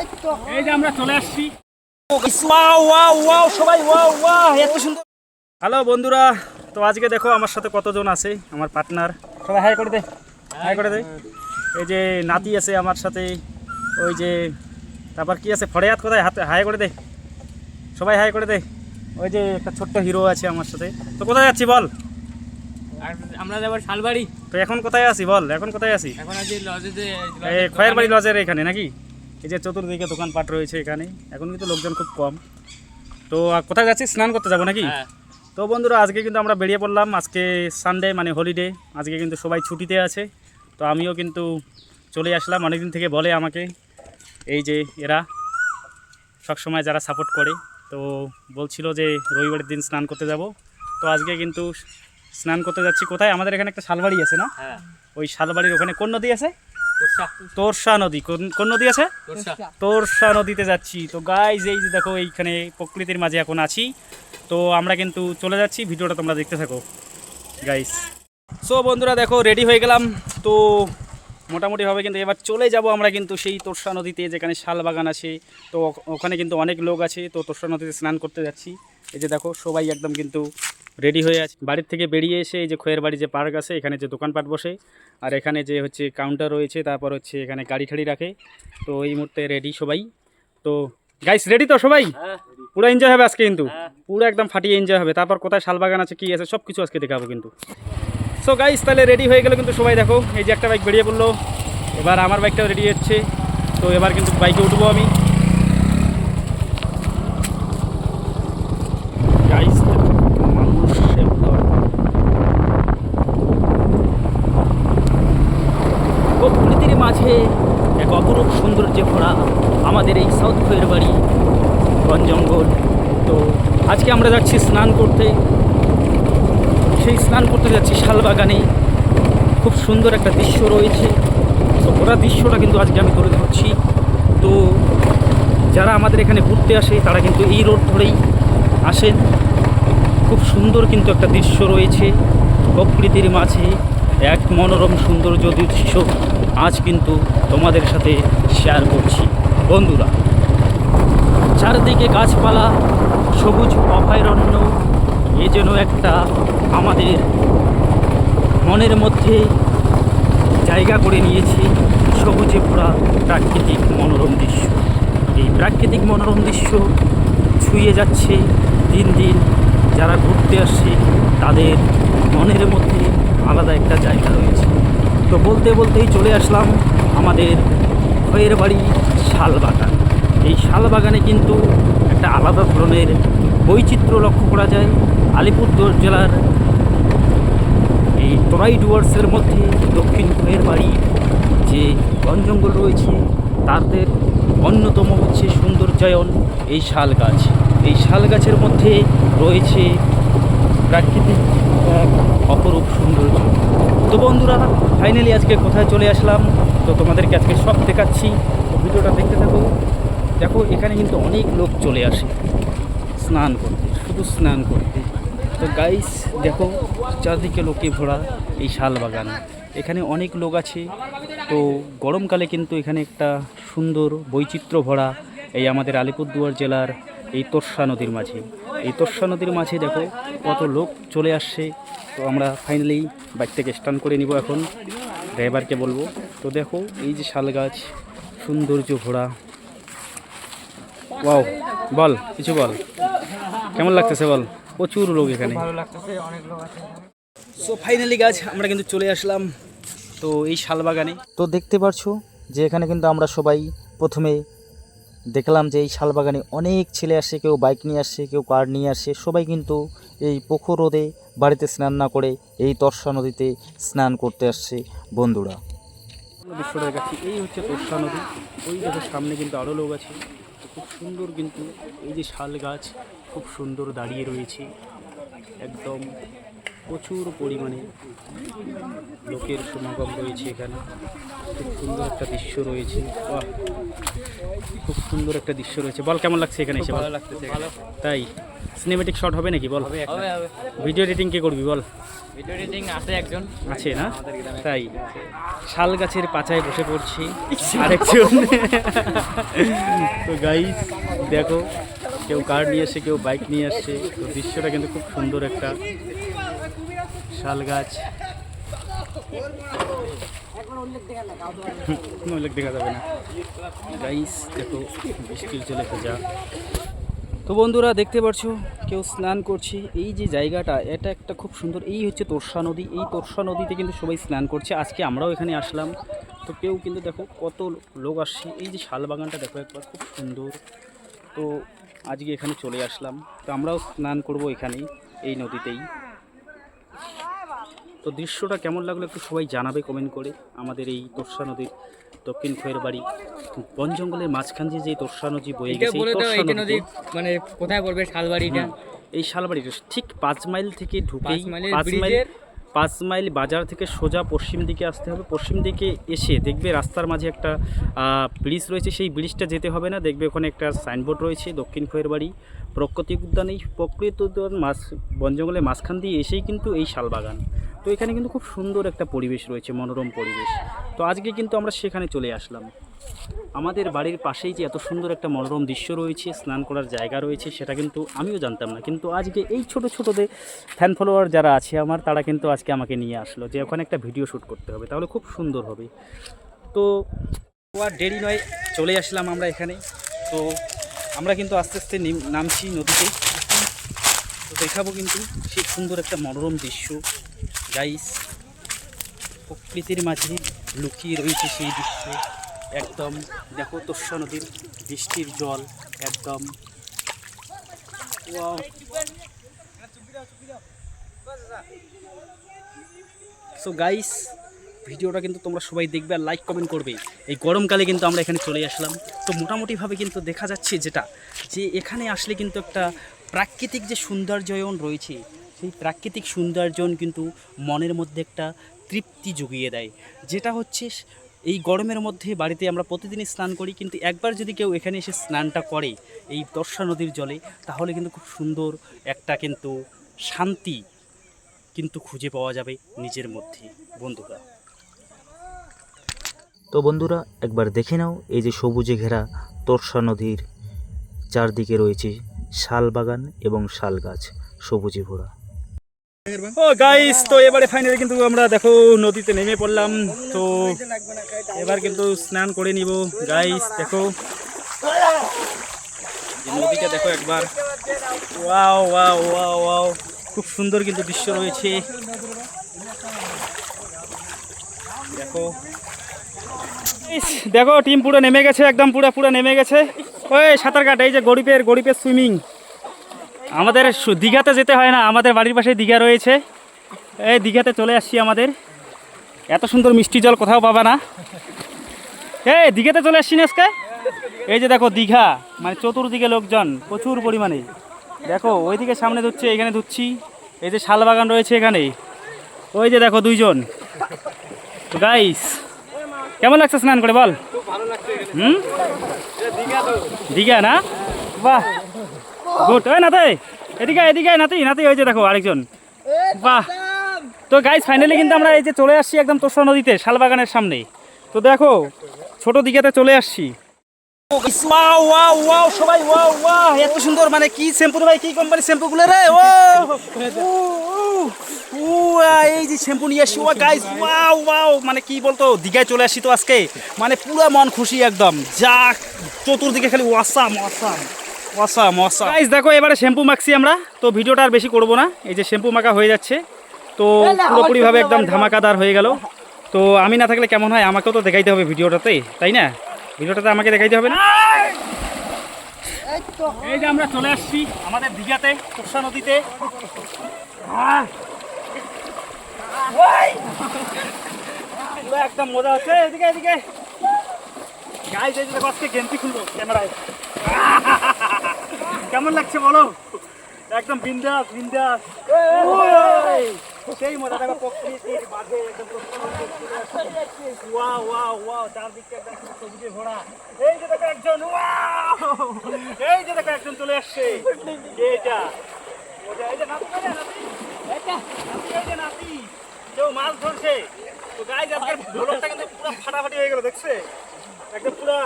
এই যে আমরা চলে আসছি। ওয়াও ওয়াও ওয়াও সবাই ওয়াও ওয়াও এত সুন্দর। হ্যালো বন্ধুরা তো আজকে দেখো আমার সাথে কতজন আছে আমার পার্টনার। সবাই হাই করে দে হাই করে দে। এই যে নাতি আছে আমার সাথে ওই যে তারপর কি আছে ফড়েয়াত কোথায়? হাতে হাই করে দে। সবাই হাই করে দে। ওই যে একটা ছোট্ট হিরো আছে আমার সাথে। তো কোথায় যাচ্ছি বল? আমরা যাব শালবাড়ি। তো এখন কোথায় আছি বল? এখন কোথায় আছি? এখন আছি লজে যে এই খয়েরবাড়ি লজের এখানে নাকি? এই যে চতুর্দিকে দোকানপাট রয়েছে এখানে এখন কিন্তু লোকজন খুব কম। তো কোথায় যাচ্ছি স্নান করতে যাব নাকি? হ্যাঁ। তো বন্ধুরা আজকে কিন্তু আমরা বেরিয়ে পড়লাম। আজকে সানডে মানে হলিডে আজকে কিন্তু সবাই ছুটিতে আছে। তো আমিও কিন্তু চলে আসলাম। অনেকদিন থেকে বলে আমাকে এই যে এরা সবসময় যারা সাপোর্ট করে। তো বলছিল যে রবিবারের দিন স্নান করতে যাব। তো আজকে কিন্তু স্নান করতে যাচ্ছি। কোথায়? আমাদের এখানে একটা শালবাড়ি আছে না? হ্যাঁ। ওই শালবাড়ির ওখানে। কোন নদী আছে? তোরসা। নদী কোন নদী আছে? তোরসা। নদীতে যাচ্ছি। তো গাইজ এই যে দেখো এইখানে প্রকৃতির মাঝে এখন আছি। তো আমরা কিন্তু চলে যাচ্ছি। ভিডিওটা তোমরা দেখতে থাকো। গাইস সো বন্ধুরা দেখো রেডি হয়ে গেলাম। তো মোটামুটি হবে কিন্তু এবার চলে যাব আমরা কিন্তু সেই তোরসা নদীতে যেখানে শাল বাগান আছে। তো ওখানে কিন্তু অনেক লোক আছে। তো তোরসা নদীতে স্নান করতে যাচ্ছি। এই যে দেখো সবাই একদম কিন্তু রেডি হয়ে আছে। বাড়ির থেকে বেরিয়ে এসে এই যে খোয়ের বাড়ি যে পার্ক আছে এখানে যে দোকানপাট বসে আর এখানে যে হচ্ছে কাউন্টার রয়েছে তারপর হচ্ছে এখানে গাড়ি ঠাড়ি রাখে। তো এই মুহূর্তে রেডি সবাই। তো গাইস রেডি তো সবাই? হ্যাঁ। পুরো এনজয় হবে আজকে কিন্তু? হ্যাঁ। পুরো একদম ফাটিয়ে এনজয় হবে। তারপর কোথায় শালবাগান আছে কি আছে সব কিছু আজকে দেখাবো কিন্তু। সো গাইস তাহলে রেডি হয়ে গেল কিন্তু সবাই দেখো। এই যে একটা বাইক বেরিয়ে পড়ল। এবার আমার বাইকটাও রেডি হচ্ছে। তো এবার কিন্তু বাইকে উঠবো আমি গাইস মানুষ একদম প্রকৃতির মাঝে এক অপরূপ সৌন্দর্যে ভরা আমাদের এই সাউথ খোয়ের বাড়ি বন জঙ্গল। তো আজকে আমরা যাচ্ছি স্নান করতে। সেই স্নান করতে যাচ্ছি শালবাগানে। খুব সুন্দর একটা দৃশ্য রয়েছে। তো ওরা দৃশ্যটা কিন্তু আজকে আমি তুলে ধরছি। তো যারা আমাদের এখানে ঘুরতে আসে, তারা কিন্তু এই রোড ধরেই আসেন। খুব সুন্দর কিন্তু একটা দৃশ্য রয়েছে। প্রকৃতির মাঝে এক মনোরম সৌন্দর্য দৃশ্য আজ কিন্তু তোমাদের সাথে শেয়ার করছি। বন্ধুরা, চারদিকে গাছপালা, সবুজ অভয়ারণ্য, এ যেন একটা আমাদের মনের মধ্যে জায়গা করে নিয়েছে সবুজে ভরা প্রাকৃতিক মনোরম দৃশ্য। এই প্রাকৃতিক মনোরম দৃশ্য ছুঁয়ে যাচ্ছে দিন দিন, যারা ঘুরতে আসছে তাদের মনের মধ্যে আলাদা একটা জায়গা রয়েছে। তো বলতে বলতেই চলে আসলাম আমাদের খয়ের বাড়ি শালবাগান। এই শাল বাগানে কিন্তু একটা আলাদা ধরনের বৈচিত্র্য লক্ষ্য করা যায়। আলিপুরদুয়ার জেলার এই তোরাই ডুয়ার্সের মধ্যে দক্ষিণ খয়ের বাড়ি যে বন জঙ্গল রয়েছে, তাদের অন্যতম হচ্ছে সৌন্দর্যায়ন এই শাল গাছ এই শাল গাছের মধ্যে রয়েছে প্রাকৃতিক এক অপরূপ সৌন্দর্য। তো বন্ধুরা ফাইনালি আজকে কোথায় চলে আসলাম? তো তোমাদেরকে আজকে সব দেখাচ্ছি। ভিডিওটা দেখতে থাকো। দেখো, এখানে কিন্তু অনেক লোক চলে আসে স্নান করতে, শুধু স্নান করতে। তো গাইস দেখো, চারদিকে লোকে ভরা এই শাল বাগান। এখানে অনেক লোক আছে। তো গরমকালে কিন্তু এখানে একটা সুন্দর বৈচিত্র্য ভরা এই আমাদের আলিপুরদুয়ার জেলার এই তোর্ষা নদীর মাঝে। এই তোর্ষা নদীর মাঝে দেখো, কত লোক চলে আসছে। তো আমরা ফাইনালি বাইক থেকে স্টান করে নিব এখন। ড্রাইভারকে বলব। তো দেখো, এই যে শাল গাছ সৌন্দর্য ভরা ওয়াও বল কিছু বল। কেমন লাগতেছে বল? প্রচুর লোক এখানে। সো ফাইনালি গাছ আমরা কিন্তু চলে আসলাম তো এই শালবাগানে। তো দেখতে পারছ যে এখানে কিন্তু আমরা সবাই প্রথমে দেখলাম যে এই শালবাগানে অনেক ছেলে আসে কেউ বাইক নিয়ে আসছে কেউ কার নিয়ে আসে। সবাই কিন্তু এই পুকুর রোদে বাড়িতে স্নান না করে এই তর্ষা নদীতে স্নান করতে আসছে বন্ধুরা। দৃশ্যটা দেখাচ্ছি এই হচ্ছে তোর্ষা নদী। ওই দেখো সামনে কিন্তু আরও লোক আছে। খুব সুন্দর কিন্তু এই যে শাল গাছ খুব সুন্দর দাঁড়িয়ে রয়েছে। একদম প্রচুর পরিমাণে লোকের সমাগম রয়েছে এখানে। খুব সুন্দর একটা দৃশ্য রয়েছে। বাহ! খুব সুন্দর একটা দৃশ্য রয়েছে। বল কেমন লাগছে এখানে এসে? ভালো লাগতেছে তাই? সিনেমেটিক শট হবে নাকি? বল। হবে হবে ভিডিও এডিটিং কে করবি বল। ভিডিও এডিটিং আছে একজন। আছে না? তাই। শাল গাছের পাচায় বসে পড়ছি। আরেকজন। তো গাইস দেখো কেউ কার নিয়ে আসছে কেউ বাইক নিয়ে আসছে তো দৃশ্যটা কিন্তু খুব সুন্দর একটা শাল গাছ। উল্লেখ দেখা যাবে না। গাইস দেখো বৃষ্টির চলে ভেজা। তো বন্ধুরা দেখতে পাচ্ছ কেউ স্নান করছে। এই যে জায়গাটা, এটা একটা খুব সুন্দর, এই হচ্ছে তোরসা নদী। এই তোরসা নদীতে কিন্তু সবাই স্নান করছে। আজকে আমরাও এখানে আসলাম। তো কেউ কিন্তু দেখো কত লোক আসছে। এই যে শাল বাগানটা দেখো একবার, খুব সুন্দর। তো আজকে এখানে চলে আসলাম। তো আমরাও স্নান করব এখানেই, এই নদীতেই। তো দৃশ্যটা কেমন লাগল একটু সবাই জানাবে কমেন্ট করে। আমাদের এই তোরসা নদীর দক্ষিণ খয়ের বাড়ি বন জঙ্গলের মাঝখান দিয়ে যে তোরসা নদী বয়ে গেছে মানে কোথায় পড়বে শালবাড়িটা? এই শালবাড়িটা ঠিক পাঁচ মাইল থেকে ঢুকেই পাঁচ মাইলের মাইল পাঁচ মাইল বাজার থেকে সোজা পশ্চিম দিকে আসতে হবে। পশ্চিম দিকে এসে দেখবে রাস্তার মাঝে একটা ব্রিজ রয়েছে। সেই ব্রিজটা যেতে হবে না। দেখবে ওখানে একটা সাইনবোর্ড রয়েছে, দক্ষিণ খয়ের বাড়ি। প্রকৃতি উদ্যান, এই প্রকৃতি উদ্যান মাছ, বন জঙ্গলের মাঝখান দিয়ে এসেই কিন্তু এই শালবাগান তো এখানে কিন্তু খুব সুন্দর একটা পরিবেশ রয়েছে, মনোরম পরিবেশ। তো আজকে কিন্তু আমরা সেখানে চলে আসলাম। আমাদের বাড়ির পাশেই যে এত সুন্দর একটা মনোরম দৃশ্য রয়েছে, স্নান করার জায়গা রয়েছে, সেটা কিন্তু আমিও জানতাম না। কিন্তু আজকে এই ছোট ছোটোদের ফ্যান ফলোয়ার যারা আছে আমার, তারা কিন্তু আজকে আমাকে নিয়ে আসলো যে ওখানে একটা ভিডিও শ্যুট করতে হবে, তাহলে খুব সুন্দর হবে। তো আর দেরি নয়, চলে আসলাম আমরা এখানে। তো আমরা কিন্তু আস্তে আস্তে নামছি নদীতে। তো দেখাবো কিন্তু সেই সুন্দর একটা মনোরম দৃশ্য। গাইস প্রকৃতির মাঝে লুকিয়ে রয়েছে সেই দৃশ্য। একদম, দেখো তোষা নদীর বৃষ্টির জল, একদম। সো গাইস ভিডিওটা কিন্তু তোমরা সবাই দেখবে আর লাইক কমেন্ট করবে। এই গরমকালে কিন্তু আমরা এখানে চলে আসলাম। তো মোটামুটিভাবে কিন্তু দেখা যাচ্ছে যেটা, যে এখানে আসলে কিন্তু একটা প্রাকৃতিক যে সৌন্দর্যায়ন রয়েছে, সেই প্রাকৃতিক সৌন্দর্যন কিন্তু মনের মধ্যে একটা তৃপ্তি জুগিয়ে দেয়। যেটা হচ্ছে এই গরমের মধ্যে বাড়িতে আমরা প্রতিদিনই স্নান করি, কিন্তু একবার যদি কেউ এখানে এসে স্নানটা করে এই দর্শা নদীর জলে, তাহলে কিন্তু খুব সুন্দর একটা কিন্তু শান্তি কিন্তু খুঁজে পাওয়া যাবে নিজের মধ্যে, বন্ধুরা। তো বন্ধুরা, একবার দেখে নাও এই যে সবুজে ঘেরা তোরসা নদীর চারদিকে রয়েছে শাল বাগান এবং শাল গাছ সবুজে ভরা। ও গাইস তো এবারে ফাইনালি কিন্তু আমরা দেখো নদীতে নেমে পড়লাম। তো এবার কিন্তু স্নান করে নিব। গাইস দেখো। দেখো একবার। ওয়াও ওয়াও ওয়াও ওয়াও খুব সুন্দর কিন্তু দৃশ্য রয়েছে। দেখো। দেখো টিম পুরো নেমে গেছে, একদম পুরো পুরো নেমে গেছে। ওই সাঁতার কাট, এই যে গরিবের গরিবের সুইমিং আমাদের দীঘাতে যেতে হয় না, আমাদের বাড়ির পাশে দীঘা রয়েছে। এই দীঘাতে চলে আসছি আমাদের। এত সুন্দর মিষ্টি জল কোথাও পাবা না। এই দীঘাতে চলে আসছি না আজকে? এই যে দেখো দীঘা মানে চতুর্দিকে লোকজন, প্রচুর পরিমাণে। দেখো, ওইদিকে সামনে ধুচ্ছে এখানে ধুচ্ছি এই যে শাল বাগান রয়েছে এখানে। ওই যে দেখো দুইজন। গাইস কেমন লাগছে স্নান করে বল? হুম? দীঘা না? বাহ! গুড ওই নাতে এদিকে এদিকে নাতি নাতি ওই যে দেখো আরেকজন। বাহ। তো গাইজ ফাইনালি কিন্তু আমরা এই যে চলে আসছি একদম তোষা নদীতে শালবাগানের সামনে। তো দেখো ছোট দিকেতে চলে আসছি। ওয়াও ওয়াও ওয়াও সবাই ওয়াও ওয়াও এত সুন্দর মানে কি শ্যাম্পু ভাই কি কোম্পানির শ্যাম্পু গুলো রে? ও এই যে শ্যাম্পু নিয়ে আসছি। গাইজ ওয়াও ওয়াও মানে কি বলতো দীঘায় চলে আসছি তো আজকে। মানে পুরো মন খুশি একদম। যা চতুর্দিকে খালি awesome awesome awesome awesome guys দেখো এবারে শ্যাম্পু মাখছি আমরা। তো ভিডিওটা আর বেশি করব না। এই যে শ্যাম্পু মাখা হয়ে যাচ্ছে। তো পুরোপুরিভাবে একদম ধামাকাদার হয়ে গেল। তো আমি না থাকলে কেমন হয় আমাকেও তো দেখাইতে হবে ভিডিওটাতে তাই না? ভিডিওটাতে আমাকে দেখাইতে হবে না? এই যে আমরা চলে আসছি আমাদের দীঘাতে তোষা নদীতে! একদম মজা হচ্ছে। এদিকে এদিকে। গাইজ এই যে আজকে গেঞ্জি খুলবো ক্যামেরায়। কেমন লাগছে বলো? একদম বিন্দাস বিন্দাস। সেই মজা দেখো প্রকৃতির মাঝে একদম ওয়াও ওয়াও ওয়াও চারদিকে একদম সবুজে ভরা। এই যে দেখো একজন এই যে দেখো একজন চলে আসছে। এইটা। যে- এই যে নাতি, এই যে নাতি। নাতি, এই যে নাতি। কেউ মাছ ধরছে। তো গাইজ আজকের কিন্তু পুরো ফাটাফাটি হয়ে গেল দেখছে? একদম পুরা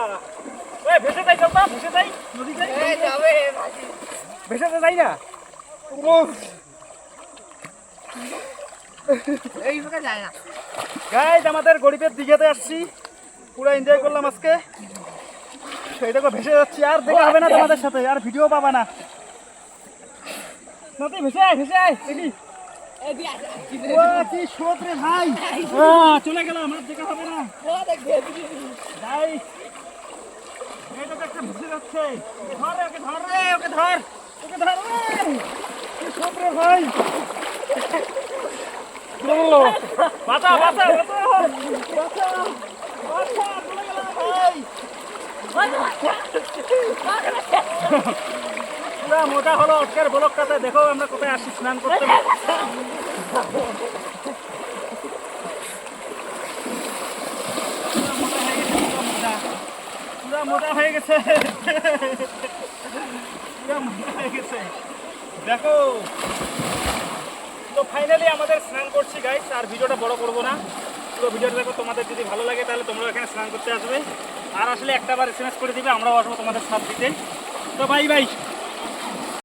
ভেসে যাই চলবা ভেসে যাই নদী যাই। ভেসে তো যাই না। গাইজ আমাদের গরিবের দিঘাতে আসছি। পুরো এনজয় করলাম আজকে। এই দেখো ভেসে যাচ্ছি। আর দেখা হবে না তোমাদের সাথে আর ভিডিও পাবা না। ভেসে আয় ভেসে আয় দেখি। ভাই। চলে গেলাম আর দেখা হবে না। এই দেখো একটা ভেসে যাচ্ছে। ধর ওকে ধর রে ওকে ধর ওকে ধর রে। কি রে ভাই? বাঁচা বাঁচা বাঁচা। বাঁচা বাঁচা চলে গেলাম ভাই। পুরা মজা হলো আজকের ব্লকটাতে দেখো আমরা কোথায় আসি স্নান করতে। মজা হয়ে গেছে। পুরা মোটা হয়ে গেছে। দেখো, তো ফাইনালি আমাদের স্নান করছি গাইস আর ভিডিওটা বড় করব না। পুরো ভিডিওটা দেখো, তোমাদের যদি ভালো লাগে, তাহলে তোমরা এখানে স্নান করতে আসবে। আর আসলে একটা বার এস করে দিবে, আমরাও আসব তোমাদের সাথ। দিতে তো বাই বাই